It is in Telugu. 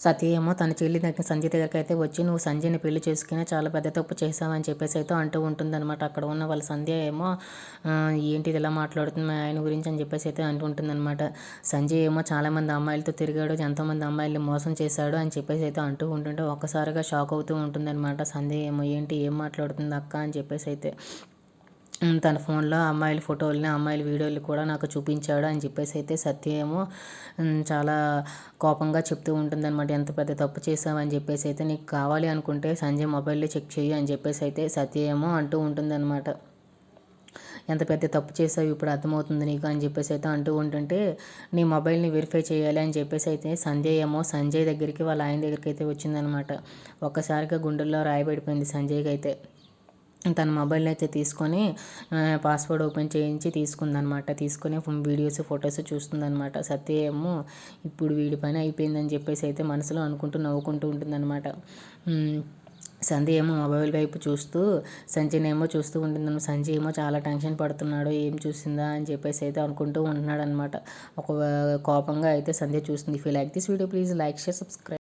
సత్య ఏమో తన చెల్లి దగ్గర సంజయ్ దగ్గరికి అయితే వచ్చి నువ్వు సంజయ్ని పెళ్ళి చేసుకుని చాలా పెద్ద తప్పు చేసావని చెప్పేసి అయితే అంటూ ఉంటుందన్నమాట. అక్కడ ఉన్న వాళ్ళ సంధ్య ఏమో ఏంటి ఇలా మాట్లాడుతుంది ఆయన గురించి అని చెప్పేసి అయితే అంటూ ఉంటుందన్నమాట. సంజయ్ ఏమో చాలామంది అమ్మాయిలతో తిరిగాడు ఎంతోమంది అమ్మాయిలు మోసం చేశాడు అని చెప్పేసి అయితే అంటూ ఉంటుంటే ఒక్కసారిగా షాక్ అవుతూ ఉంటుందన్నమాట. సంధ్య ఏమో ఏంటి? ఏం మాట్లాడుతుంది అక్క? అని చెప్పేసి అయితే తన ఫోన్లో అమ్మాయిల ఫోటోలని అమ్మాయిల వీడియోలు కూడా నాకు చూపించాడు అని చెప్పేసి అయితే సత్య ఏమో చాలా కోపంగా చెప్తూ ఉంటుందన్నమాట. ఎంత పెద్ద తప్పు చేసావని చెప్పేసి అయితే నీకు కావాలి అనుకుంటే సంజయ్ మొబైల్లో చెక్ చేయి అని చెప్పేసి అయితే సత్య ఏమో అంటూ ఉంటుందన్నమాట. ఎంత పెద్ద తప్పు చేసావు ఇప్పుడు అర్థమవుతుంది నీకు అని చెప్పేసి అయితే అంటూ ఉంటుంటే నీ మొబైల్ని వెరిఫై చేయాలి అని చెప్పేసి అయితే సంజయ్ ఏమో సంజయ్ దగ్గరికి వాళ్ళ ఆయన దగ్గరికి అయితే వచ్చిందనమాట ఒక్కసారిగా గుండెల్లో రాయబడిపోయింది సంజయ్కి అయితే తన మొబైల్ అయితే తీసుకొని పాస్వర్డ్ ఓపెన్ చేయించి తీసుకుందనమాట. తీసుకొని వీడియోస్ ఫొటోస్ చూస్తుందనమాట. సత్య ఏమో ఇప్పుడు వీడి పని అయిపోయిందని చెప్పేసి అయితే మనసులో అనుకుంటూ నవ్వుకుంటూ ఉంటుందన్నమాట సంధ్య ఏమో మొబైల్ వైపు చూస్తూ సంజయ్ ఏమో చూస్తూ ఉంటుందన్నమాట సంజయ్ ఏమో చాలా టెన్షన్ పడుతున్నాడు ఏం చూసిందా అని చెప్పేసి అయితే అనుకుంటూ ఉంటున్నాడు అనమాట ఒక కోపంగా అయితే సంధ్య చూస్తుంది. If you like this video please like share subscribe